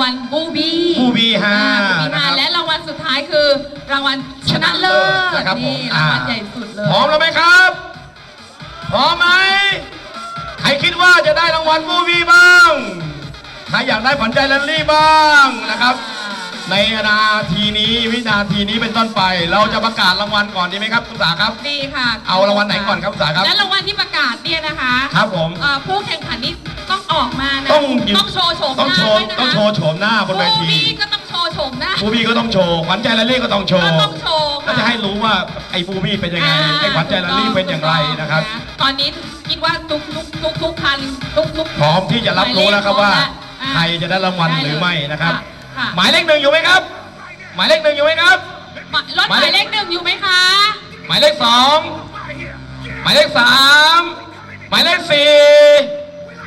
วัลบูบีบูบีฮะบูบีนะครัฮาบและรางวัลสุดท้ายคือ รางวัลชนะเลิศนะครับผมนี่รางวัลใหญ่สุดเลยพร้อมแล้วไหมครับพร้อมไหมใครคิดว่าจะได้รางวัลบูบีบ้างใครอยากได้ขวัญใจแรลลี่บ้างนะครับ ในนาทีนี้วินาทีนี้เป็นต้นไป เราจะประกาศรางวัลก่อนดีไหมครับคุณสาครับดีค่ะ เอารางวัลไหนก่อนครับคุณสาครับและรางวัลที่ประกาศเนี่ยนะคะ ครับผมเอ่อผู้แข่งขันนี่ ต้องออกมานะต้องยืนต้องโชว์โฉมหต้องน้าโชว์ด้วยนะคะต้องโชว์โฉมหน้าบนเวบูทีบีก็ต้องโชว์โฉมหน้าบูบี้ก็ต้องโชว์ขวัญใจแรลลี่ก็ต้องโชก็ว์ต้องโชว์แล้วค่ะจะให้รู้ว่าไอ้บูบี้เป็นยังไงไอ้ขวัญใจแรลลี่เป็นอย่างไรนะครับ ตอนนี้คิดว่าทุกทุกทุกทุกคันทุกทุก พร้อมที่จะรับรู้แล้วครับว่าอ่า ใครจะได้รางวัลหรือไม่นะครับ ค่ะ หมายเลขหนึ่งอยู่ไหมครับ หมายเลขหนึ่งอยู่ไหมครับ รถหมายเลขหนึ่งอยู่ไหมคะ หมายเลขสองหมายเลขสามหมายเลขสี่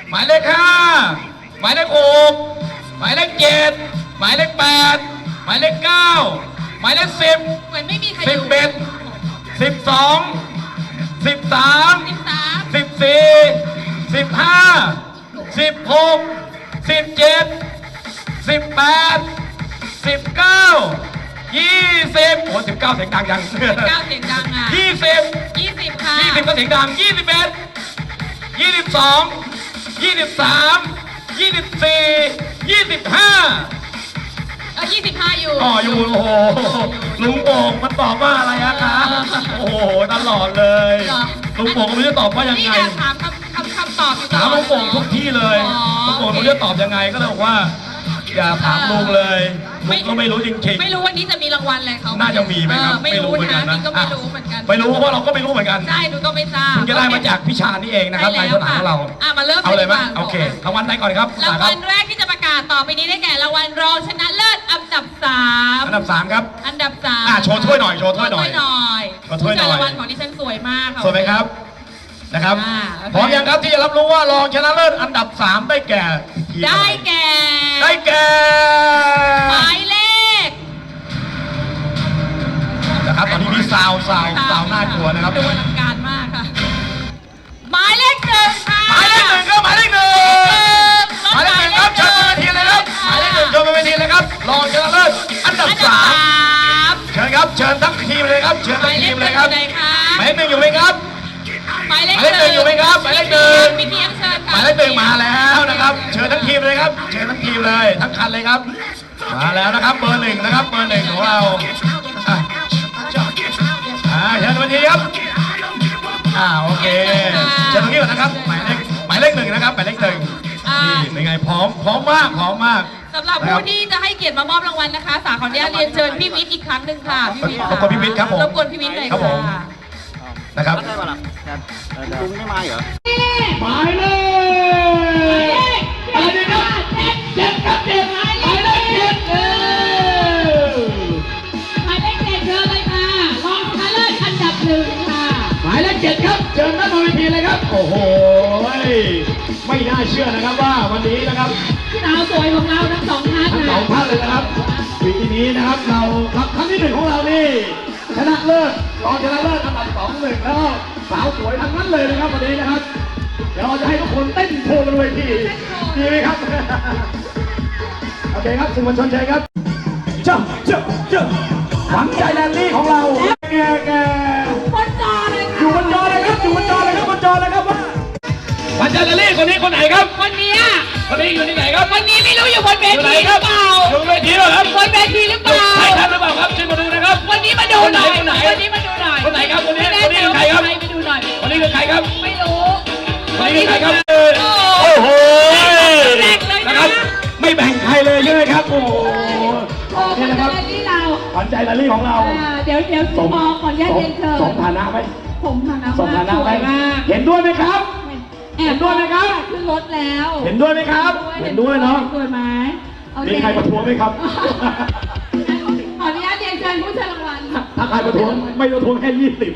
หมายเลขห้าหมายเลขหกหมายเลขเจ็ดหมายเลขแปดหมายเลขเก้าหมายเลขสิบเหมือนไม่มีใครอสิบยู่เอ็ดสิบสองสิบสามสิบสามสิบสี่สิบห้าสิบหกสิบเจ็ดสิบแปดสิบเก้ายี่สิบโอ้สิบเก้าเสียงดังยังเก้าเสียงดังอะยี่สิบ ยี่สิบค่ะ ยี่สิบก็เสียงดังยี่สิบเอ็ดยี่สิบสอง ยี่สิบสามยี่สิบสี่ยี่สิบห้าเออยี่สิบห้าอยู่อ๋ออยู่โอ้โหลุงโป่งมันตอบว่าอะไรอะคะโอ้โหตลอดเลยเหรอ ลุงโป่งก็ไม่รู้จะตอบว่ายังนี่ไงไงถามคำคำคำตอบอยู่ตถามลอดลุงโป่งทุกที่เลยอ๋อ ลุงโป่งไม่รู้จะตอบยังไงก็เลยบอกว่า อย่าถามลุงเลยลุงก็ไม่รู้จริงๆ ไม่รู้วันนี้จะมีรางวัลอะไรเขาน่าจะมีไหมครับเออไม่รู้เหมือนกันะนนะนี่ก็ไม่รู้เหมือนกันไม่รู้เพราะเราก็ไม่รู้เหมือนกันใช่หนูก็ไม่ทราบเพิ่งจะได้มาจากพิชานี่เองนะครับในใช่สแล้วนามของเราอะมาเริ่มเอาเลยไหมดีกว่าโอเครางวัลไหนก่อนครับรางควับลแรกที่จะประกาศต่อไปนี้ได้แก่รางวัลรองชนะเลิศอันดับสามอันดับสามครับอันดับสามอะโชว์ถ้วยหน่อยโชว์ถ้วยหน่อยโชหน่อยโชว์ถ้วยหน่อยผู้ชารางวัลของดิฉันสวยมากค่ะสวยไหมครับนะครับอ่าโอเคพร้อมยังครับที่จะรับรู้ว่ารองชนะเลิศอันดับสามได้แก่ ทีมได้อะไรแก่ ได้แก่หมายเลขนะครับตอนนี้มีซาวซาวซาวน่ากลัวนะครับ ดูอลังการมากค่ะ หมายเลขหนึ่งค่ะหมายเลขหนึ่งครับหมายเลขหนึ่งหมายเลขหนึ่งครับเชิญบนเวทีเลยครับหมายเลขหนึ่งเชิญบนเวทีเลยครับรองชนะเลิศอันดับอันดับสามสามเชิญครับเชิญทั้งทีมเลยครับเชิญหทั้มางยเลทีขมหเลนึ่ยงครับอยู่ไหนคะหมายเลขหนึ่งอยู่ไหมครับ หมายเลขหมายเลขหนึ่งอยู่ไหมครับหมายเลขหนึ่ง พี่เทียมเชิญหค่ะมายเลขหนึ่งมาแล้ว เลยครับเชิญทั้งทีมเลยทั้งคันเลยครับ มาแล้วนะครับเบอร์หนึ่งนะครับเบอร์หนึ่งของเราอะอ่าเชิญวันทีครับอ่าโอเคเชิญตรงนี้ก่อนนะครับหมายเลขหมายเลขหนึ่งนะครับหมายเลขหนึ่งนี่เป็นไงพร้อมพร้อมมากพร้อมมากสำหรับผู้ที่จะให้เกียรติมามอบรางวัลนะคะ สาขออนุญาตเรียนเชิญพี่วิทย์อีกครั้งหนึ่งค่ะพี่วิทย์รบกวนพี่วิทย์ครับผมรบกวนพี่วิทย์หน่อยครับผมค่ะนะครับ ได้ป่ะล่ะลุงไม่มาเหรอ หมายเลขอะไรดีครับเจ็ดครับเจ็ดหมายเลขเจ็ดเออหมายเลขเจ็ดเชิญเลยค่ะรองชนะเลิศอันดับหนึ่งค่ะหมายเลขเจ็ดครับเชิญด้านบนเวทีเลยครับ โอ้โห ไม่น่าเชื่อนะครับว่าวันนี้นะครับสาวสวยของเราทั้งสองท่านทั้งสนะองท่านเลยนะครับปีนี้นะครับเราครับครั้งที่หนึ่งของเรานี่ชนะเลิศรองชนะเลิศอันดับสองหนึ่งแล้วก็สาวสวยทั้งนั้นเลยนะครับวันนี้นะครับ เดี๋ยวเราจะให้ทุกคนเต้นโชว์บนเวทีดีไหมครับโอเคครับสื่อมวลชนเชิญครับเจ้าเจ้าเจ้าหวังใจแรลลี่ของเราแกแกบนจอเลยอค่ะยู่บนจอเลยครับอยู่บนจอเลยครับบนจอเลยครับว่าหวังใจแรลลี่คนนี้คนไหนครับ วันนี้คนนี้อยู่ที่ไหนครับ วันนี้ไม่รู้อยู่บนเว ใจแรลลี่ของเราอ่าเดี๋ยวเดี๋ยวสมพอขออนุญาตเรียนเชิญสมฐานะไหมผมฐานะสมมาฐากนะสไหมวยมากเห็นด้วยไหมครับแอบเห็นด้วยไหมครับ ขึ้นรถแล้ว เห็นด้วยไหมครับ เห็นด้วยเนาะสวยไหมโอเมีใครประท้วงไหมครับ ขออนุญาตเรียนเชิญผู้เชิญรางวัลถ้าใครประท้วงไม่ประท้วงแค่ยี่สิบ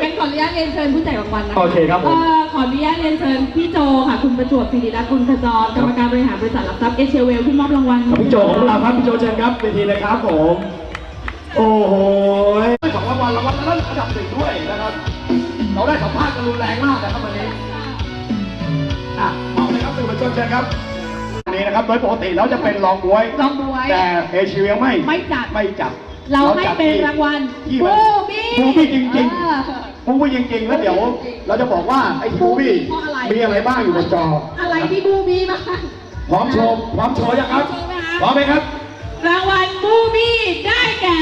เป็นขออนุญาตเรียนเชิญผู้แจกรางวัลนะะโอเคครับผมเอ่อขออนุญาตเรียนเชิญพี่โจค่ะ คุณประจวบศิริรัตน์กุลขจรกรรมการบริหารบริษัทหลักทรัพย์เอเชียเวลที่มอบรางวัลกับพี่โจของเราครับพี่โจเชิญครับเวทีเลยครับผม โอ้โหสองรางวัลรางวัลนั้นอันดับหนึ่งด้วยนะครับ เราได้สัมภาษณ์กันรุนแรงมากนะครับวันนี้อะมอบเลยครับสื่อมวลชนเชิญครับนี้นะครับโดยปกติแล้วจะเป็นรองบวยลองบวยแต่เอเชียไม่ไม่จัดไม่จัด เราให้จัดเป็นที่รางวัลที่มันบูบี้บูบี้จริงเออๆบูบี้จริงๆ แล้วเดี๋ยวเราจะบอกว่าไอ้ที่บูบี้เพราะอะไรมีอะไรบ้างอยู่บนจอ อะไรที่บูบี้มางพร้อมโชว์พร้อมโชว์ยังครับพร้อมไหมคะพร้อมไหมครับ รางวัลบูบี้ได้แก่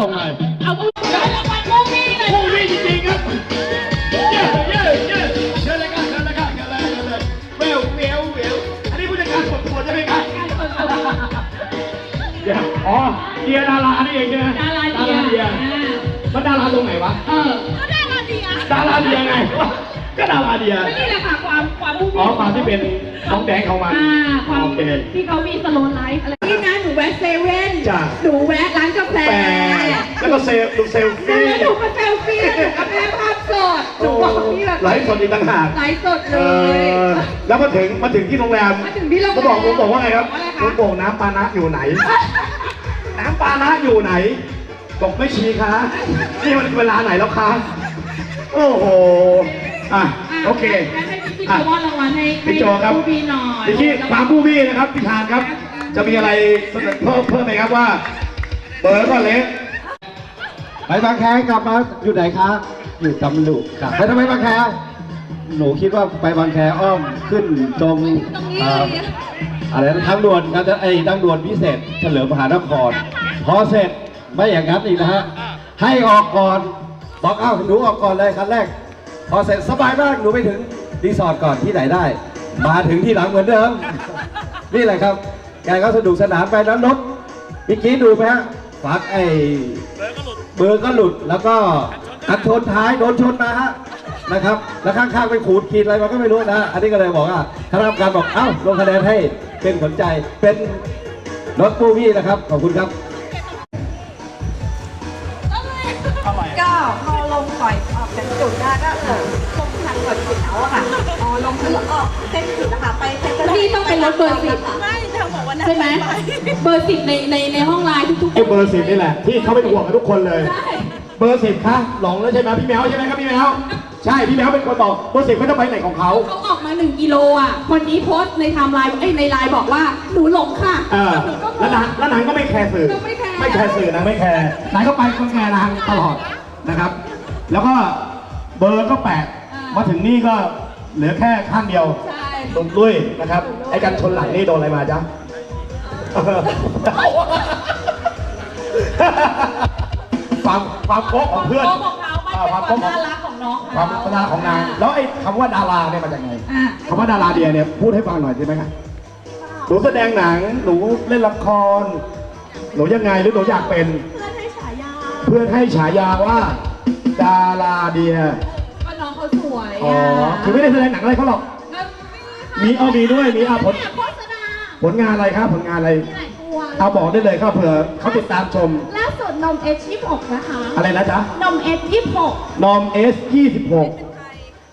ส่งหน่อยเอาบูบี้รางวัลบูบี้เลยผู้วิ่งจริงๆครับเย้เย้เย้เชิญเลยครับเชิญเลยครับเชิญเลยเชิญเลยเวลเวลเวลอันนี้ผู้จัดการปวดปวใช่ไหมครับเดี๋ยวอ๋อเดียดารานี่เองใช่ไหมดาราเดียเดียอ่ามันดาราตรงไหนวะเออก็ดาราเดียดาราเดียไง ก็ดาราเดีย นี่แหละค่ะความความบูบี้อ๋อความที่เป็นน้องแดงของมันอ่าความโอเคที่เขามีสโลว์ไลฟ์อะไรนี่นะหนูแวะเซเว่นจ้ะ หนูแวะร้านกาแฟแปดแล้วก็เซลดูเซลแล้วฟี่หนูก็เซลฟี่แล้วหนูก็แพ้ภาพสดหนูบอกนี่แบบไลฟ์สดอีกต่างหากไลฟ์สดเอเลยอแล้วมาถึงมาถึงที่โรงแรมมาถึงที่โรงแรมก็บอกผมบอกว่าไงครับว่าอะไรผมคะบอกน้ำปานะอยู่ไหน น้ำปานะอยู่ไหน บอกไม่ชี้คะนี่มันเวลาไหนแล้วคะ โอ้โห อะโอเคงั้นให้พี่อะโจมอบรางวัลให้พี่โจครับให้บูบี้หน่อยพี่ชี้ความผู้พี่นะครับพี่ชานครับ จะมีอะไรเสนอเพิ่มเพิ่มไหมครับว่าเบอร์ก็เล็กไปบางแคกลับมาอยู่ไหนคะอยู่ตำลุครับไปทำไมบางแคหนูคิดว่าไปบางแคอ้อมขึ้นตรงเอ่ออะไรนะทางด่วนกันไอ้ทางด่วนพิเศษ เฉลิมมหานคร พอเสร็จไม่อย่างนั้นอีกนะฮะให้ออกก่อนบอกเอ้าหนูออกก่อนเลยคันแรก พอเสร็จสบายมากหนูไปถึงรีสอร์ทก่อนที่ไหนได้ มาถึงที่หลังเหมือนเดิม นี่แหละครับแกก็สนุกสนานไปแล้วรถเมื่อกี้ดูไหมฮะฟักไอ้เบอร์ก็หลุดแล้วก็กันชนท้ายโดนชนมาฮะนะครับ แล้วข้างๆไปขูดขีดอะไรมาก็ไม่รู้นะ อันนี้ก็เลยบอกว่าคณะกรรมการบอกเอ้าลงคะแนนให้เป็นผลใจเป็นรถปูวี่นะครับ ขอบคุณครับ จากจุดได้ก็เออคงทางกดจุดเขาอะค่ะพอลงแล้วออกเส้นจุดนะคะไปเพชรพี่ต้องเป็นรถเบอร์สิบ ไม่เธอบอกว่านั่นใช่ไหมเบอร์สิบในในในห้องไลน์ทุกๆไอ้เบอร์สิบนี่แหละที่เขาเป็นห่วงกับทุกคนเลย ใช่เบอร์สิบคะหลงแล้วใช่ไหมพี่แมวใช่ไหมครับพี่แมวใช่พี่แมวเป็นคนบอกเบอร์สิบไม่ต้องไปไหนของเขา เขาออกมาหนึ่งกิโลอะคนนี้โพสต์ในไทม์ไลน์เอ้ยในไลน์บอกว่าหนูหลงค่ะเออหนูก็งแล้วงนางแล้วนางก็ไม่แคร์สื่อก็ไม่แคร์ ไม่แคร์สื่อนางไม่แคร์นางก็ไปคนแคร์นางตลอดนะครับ แล้วก็ เบอร์ก็แปดมาถึงนี่ก็เหลือแค่ข้างเดียวใช่ตุ่มลุยนะครับ ไอ้กันชนหลังนี่โดนอะไรมาจ๊ะ ความความโก๊ะของเพื่อนโกของเขามันเป็นความน่ารักของน้องความพัฒนาของนางแล้วไอ้คำว่าดาราเนี่ยมาจากไงอะ คำว่าดาราเดียเนี่ยพูดให้ฟังหน่อยได้ไหมครับหนูแสดงหนัง หนูเล่นละคร หนูยังไงหรือหนูอยากเป็น เพื่อนให้ฉายา เพื่อนให้ฉายาว่า ดาราเดียก็น้องเขาสวยอ๋ออะคือไม่ได้แสดงหนังอะไรเขาหรอกมีเอามีด้วยมีเอาผลโฆษณาผลงานอะไรครับผลงานอะไรหลายตัวเอาบอกได้เลยครับเผื่อเขาติดตามชม ล่าสุดนม H26 นะคะ อะไรนะจ๊ะนม H26 นอมเอสยี่สิบหก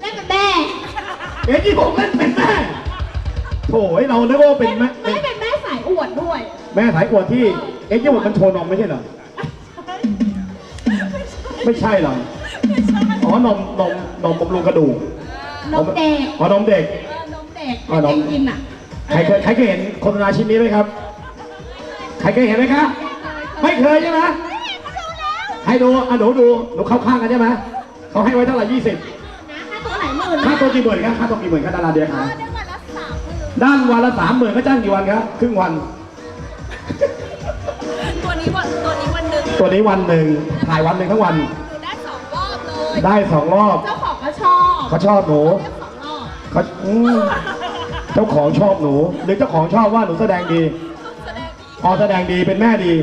เล่นเป็นแม่ เอสยี่สิบหกเล่นเป็นแม่โถ่ไอ้เรานึกว่าเป็นแม่ไม่เป็นแม่สายอวดด้วย แม่สายอวดที่เอสยี่สิบหกมันโชว์นมไม่ใช่เหรอ ไม่ใช่เหรอ อ๋อนมนมนมบำรุงกระดูกนมเด็กอ๋อนมเด็กเออนมเด็กอ๋อนเด็มกกินอะใครเคยใครเคยเห็นโฆษณาชิ้นนี้ไหมครับ ใครเคยเห็นไหมครับไม่เคยใช่ไหมให้ดูอะหนูดูหนูเข้าข้างกันใช่ไหมเขาให้ไว้เท่าไหร่ยี่สิบนะค่าตัวหลายหมื่นค่าตัวกี่หมื่นครับค่าตัวกี่หมื่นครับดาราเดียเอครัอบได้วันละสามหมื่นด้านวันละสามหมื่นก็จ้างกี่วันครับครึ่งวัน ตัวนี้วันตัวนี้วันหนึ่งตัวนี้วันหนึ่งถ่ายวันหนึ่งทั้งวัน ได้สองรอบ เจ้าของก็ชอบเขาชอบหนูได้สองรอบเขาอืมเจ้าของชอบหนู หรือเจ้าของชอบว่าหนูแสดงดีแสดงดีพอแสดงดีเป็นแม่ดี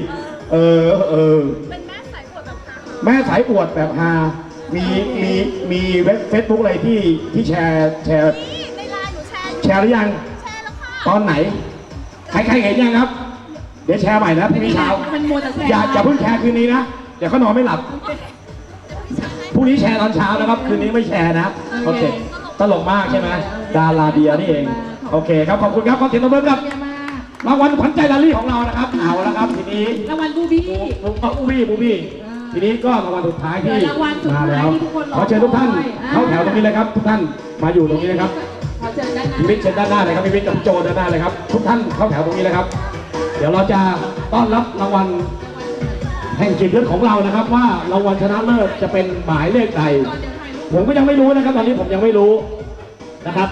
เออเออ เป็นแม่สายอวดแบบฮาแม่สายอวดแบบฮา มีมีมีเว็บเฟซบุ๊กอะไรที่ที่แชร์แชร์นี่ในไลแชร์หรือยังตอนไหน ใครใครเห็นยังครับ เดี๋ยวแชร์ใหม่นะพรุ่งนี้เช้า มันมัวแต่แชร์อย่าอย่าเพิ่งแชร์คืนนี้นะ เดี๋ยวเขานอนไม่หลับ พรุ่งนี้แชร์ตอนเช้านะครับ คืนนี้ไม่แชร์นะโอเคตลกมากใช่ไหมดาราเดียนี่เอง โอเคครับ ขอบคุณครับขอเสียงตบมือกับเยอะมากรางวัลขวัญใจลาลี่ของเรานะครับ เอาละครับ ทีนี้รางวัลบูบี้บูบูบี้บูบี้ทีนี้ก็รางวัลสุดท้ายที่เดี๋ยวรางวัลสุดท้ายมาแล้วที่ทุกคนรอขอเชิญทุกท่านคอยเข้าแถวตรงนี้เลยครับ ทุกท่านมาอยู่ตรงนี้นะครับขอเชิญด้านหน้าพี่วิทย์เชิญด้านหน้าเลยครับพี่วิทย์กับโจด้านหน้าเลยครับทุกท่านเข้าแถวตรงนี้เลยครับ เดี๋ยวเราจะต้อนรับรางวัล แห่งจิตเลือดของเรานะครับว่ารางวัลชนะเลิศจะเป็นหมายเลขใด ผมก็ยังไม่รู้นะครับ ตอนนี้ผมยังไม่รู้นะครับ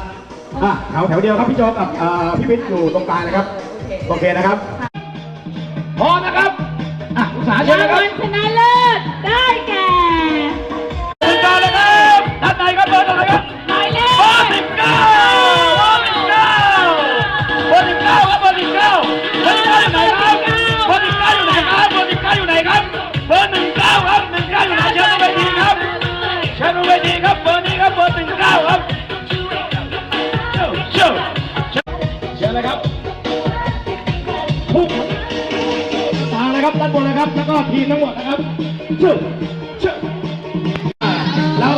อะแถวแถวเดียวครับพี่โจกับเอ่อพี่วิทย์อยู่ตรงกลางนะครับโอเคนะครับพร้อมนะครับอะอุตสาห์เชิญรานะงครับวัลชนะเลิศได้แก่ มาเลยครับด้านบนเลยครับ แล้วก็ทีมทั้งหมดนะครับเชิญเชิญเรา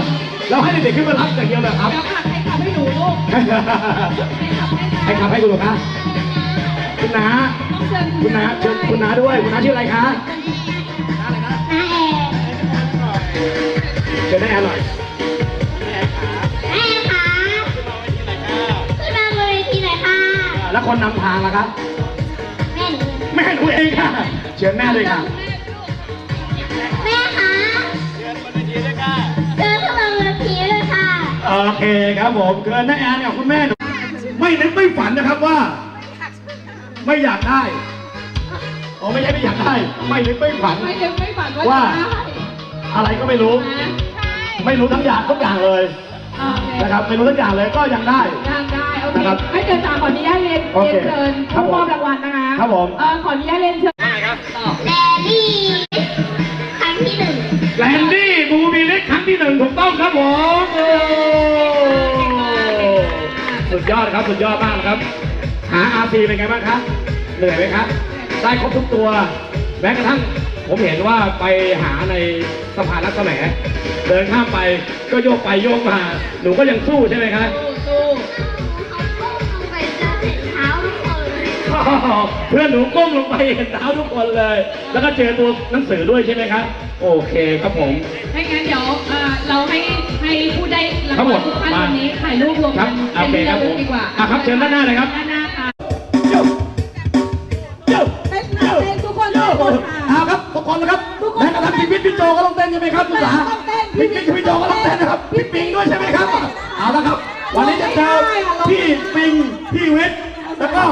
เราให้เด็กๆขึ้นมารับอย่างเดียวเลยครับ เดี๋ยวค่ะใครขับให้หนูลูกให้ขับให้คุณหรอคะคุณน้าต้องเชิญคุณน้าเชิญคุณน้าด้วยคุณน้าชื่ออะไรคะเชิญได้แอนหน่อยแม่คะขึ้นมาบนเวทีหน่อยค่ะแล้วคนนำทางล่ะครับแม่หนูแม่หนูเองค่ะ เชิญแม่เลยค่ะแม่คะเดินขึ้นมาบนเวทีเลยค่ะ โอเคครับผมเกินแม่แอนกับคุณแม่หนูไม่นึกไม่ฝันนะครับว่า ไม่อยากได้อ๋อไม่ใช่ไม่อยากได้ ไม่นึกไม่ฝัน ไม่นึกไม่ฝันว่าว่าจะได้อะไรก็ไม่รู้ นะไม่รู้ทั้งอย่างทุกอย่างเลยโอเคนะครับไม่รู้ทั้งอย่างเลยก็ยังได้ ได้ได้โอเคนะครับให้เชิญสามขออนุญาตเรียนโอเรีเคยนเชิญครับผู้ผมมอบรางวัลนะคะครับผม เออขออนุญาตเรียนเชิญ แลลี่ครั้งที่หนึ่งแลนดี้บูบีเล็กครั้งที่หนึ่งถูกต้องครับผมโอ้สุดยอดครับสุดยอดมากครับ หาอาซีเป็นไงบ้างครับ เหนื่อยไหมครับ ได้ครบทุกตัว แม้กระทั่งผมเห็นว่าไปหาในสะพานรักแสมเดินข้ามไปก็โยกไปโยกมา หนูก็ยังสู้ใช่ไหมครับ เพื่อนหนูก้มลงไปเห็นเท้าทุกคนเลย แล้วก็เจอตัวหนังสือด้วยใช่ไหมครับ โอเคครับผมๆให้งั้นเดี๋ยวเอ่อเราให้ให้ผู้ได้รางทั้งหมวัลดทุกท่านมาวันนี้ถ่ายรูปรวมครักับนโอเคครับผมดีกว่าอะครับเชิญด้านหน้าเลยครับ ด้านหน้าค่ะโย่โย่เต้นค่ะเต้นทุกคนทุกคนค่ะ เอาครับทุกคนนะครับแม้กระทั่งพี่วิทย์พี่โจก็ต้องเต้นใช่ไหมครับคุณสาต้องเต้นพี่วิทย์พี่โจก็ต้องเต้นนะครับพี่ปิงด้วยใช่ไหมครับ เอาละครับ วันนี้จะเจอพี่ปิงพี่วิทย์แล้วก็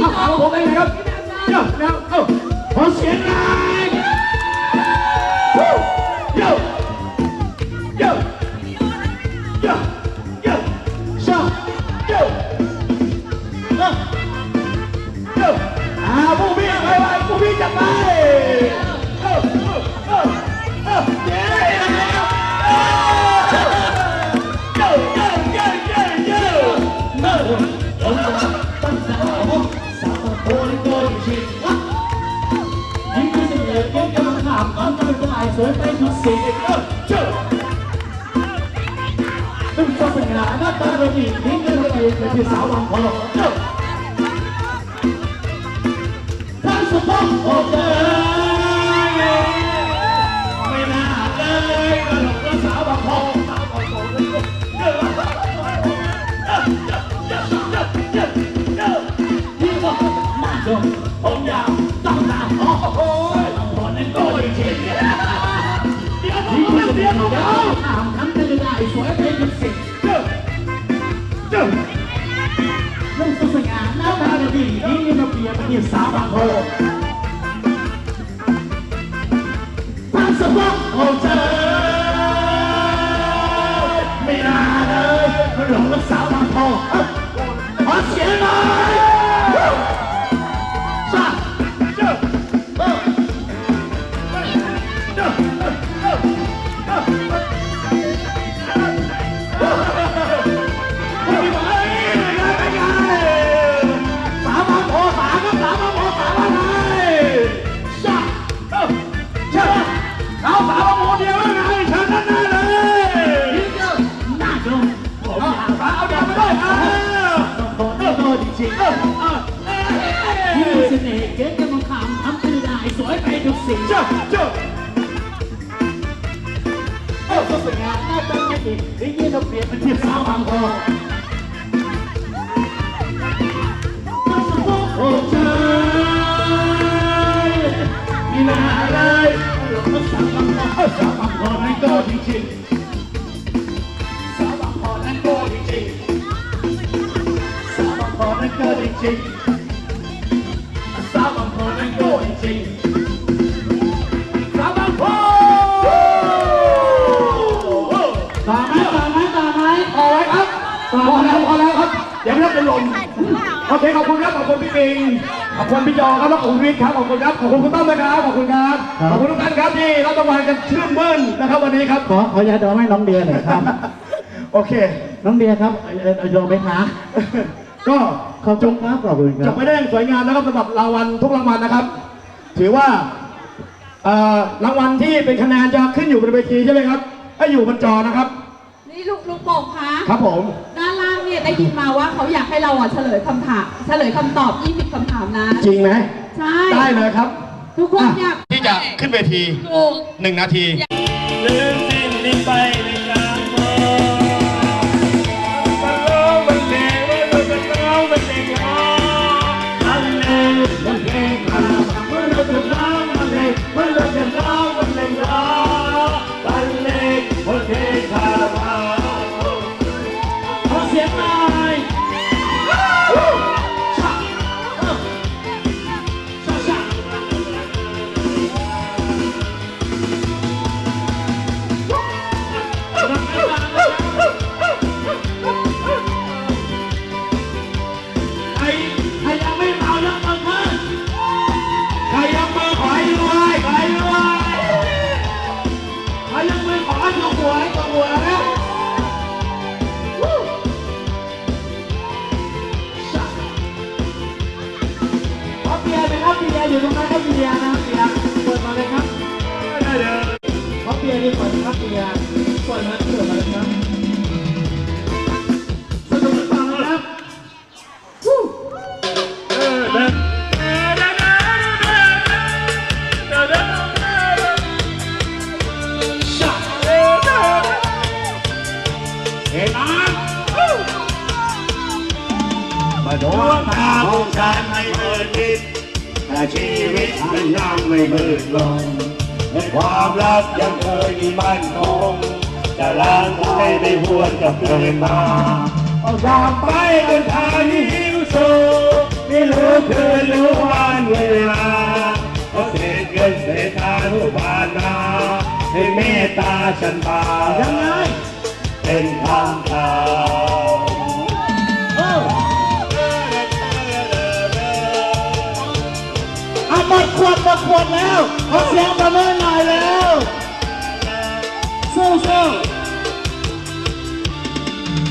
เอาเอาผมเองนะครับโย่แล้วเอ้าขอเสียงหน่อยโย่โย่โย่โย่โย่ชาโย่เอ้าเอ้าอ่าผู้พี่ไปไปผู้พี่จับไป เป็นผู้ชายสวยไปทุกสิ่งเอ้าเจ้าเป็นศาสนาหน้าตาเราดียิ่งกันเร เดี๋ยวเดี๋ยวเดี๋ยวถามคำจะได้สวยเป็นสิ่งเยอะเยอะนุ่งสง่าหน้าตาดีดีระเบียบเป็นสาวบางโพทั้งสมองโอเจอไม่น่าเลยหลงรักสาวบางโพขอเสียงหน่อย เน่ห์เจ๊กำมังคามทำคือได้สวยไปทุกสิ่งเจ้าเจ้าเออสวยงามหน้าตาไม่ดีหรือยี่เอาเปลี่ยนเป็นที่สาวบางโองสาวบางโพสาวบางโพนั่นก็จริงสาวบางโพนั่นก็จริงสาวบางโพนั่นก็จริงาวบางโพนั่นก็จริงสาวบางโพต่อไหมต่อไหมต่อไหมพอไว้ครับพอแล้วพอแล้วครับเดี๋ยวไม่ต้องเป็นลมโอเคขอบคุณครับขอบคุณพี่ปิงขอบคุณพี่จอครับขอบคุณวิทย์ครับขอบคุณครับขอบคุณคุณต้อมนะครับขอบคุณครับขอบคุณทุกท่านครับที่รับรางวัลกันชื่นมื่นนะครับวันนี้ครับขอขอยาดองให้น้องเดียหน่อยครับ โอเค น้องเดียครับเอ่อเอ่อโยมไหม คะก็ขอบคุณครับขอบคุณคจรับบไปได้อย่างสวยงามนะครับสำหรับรางวัลทุกรางวัลนะครับ ถือว่าเอ่อรางวัลที่เป็นคะแนนจะขึ้นอยู่บนเวทีใช่ไหมครับให้อยู่บนจอนะครับ นี่ลุงลุงโป่งคะ ครับผมด้านล่างเนี่ยได้ยินมาว่าเขาอยากให้เราอะเฉลยคำถาม เฉลยคำตอบ 20คำถามนะ จริงไหมใช่ ได้เลยครับ ทุกคนอยากที่จะขึ้นเวทีถูก หนึ่งนาทีลืมสิ้นลิ้ มาดวงตาของฉันไม่เปิดปิดแต่ชีวิตมันยังไม่มืดลงและความรักยังเคยมีมั่นคงจะล้างใจได้หวนกับเธอมาเอาดามไปเดินทางที่หิวโซไม่รู้คืนรู้วันเวลาเอาเศษเงินเศษทานผู้ผ่านาให้เมตตาฉันบายังไง เป็นคำถามอะหมดขวดหมดขวดแล้วขอเสียงประเมินหน่อยแล้วสู้สู้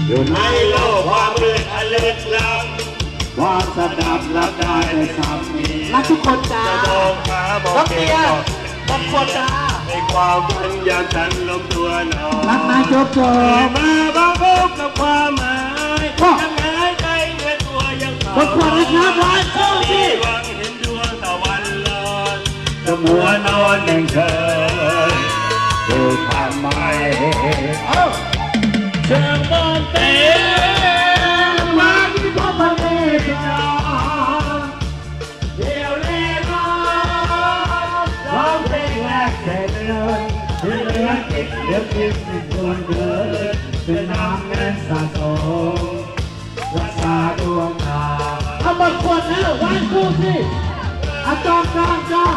อยู่ในโลกความมืดอันลึกล้ำความสดับรับได้ในสามมีรักทุกคนจ้าจะมองหามองรักเห็เมีนยบอกรักคนจ้าใน ความฝันยามฉันลมตัวนอนรักนะจบจบมาบ้างพบกับความหมายยังหายใจเหมือตัวยังเก่าหมดขวดนะครับร้านสู้สิหวังเห็นดวงตะวันลอยจะมัวนอนหนึ่งเธอดูความหมาเชิงบอนเตะมาที่พ่อพระเมตตา ที่เหลือติดเหลือเพียงสิบคนเกินเป็นน้ำเงินสะสมรักษาดวงตาเอาหมดขวรแล้ววันคู่สิอาจองจองจอง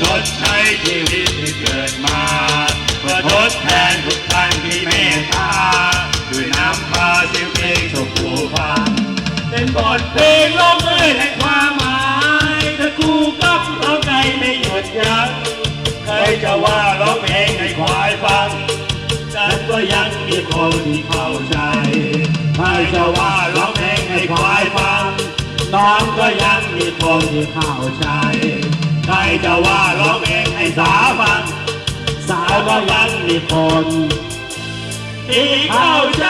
ชดใช้ชีวิตที่เกิดมาเพื่อทดแทนทุกท่านที่เมตตาด้วยน้ำพาเสียงเพลงชมพูฟังเป็นบทเพลงลงมือแห่งความหมายถ้ากูกับร้องไงไม่หยุดยั้งใครจะว่าร้องเพลงให้ควายฟังฉันก็ยังมีคนที่เข้าใจใครจะว่าร้องเพลงให้ควายฟังน้องก็ยังมีคนที่เข้าใจ ใครจะว่าร้องเองให้สาวฟัง สาวก็ยังมีคนที่เข้าใจ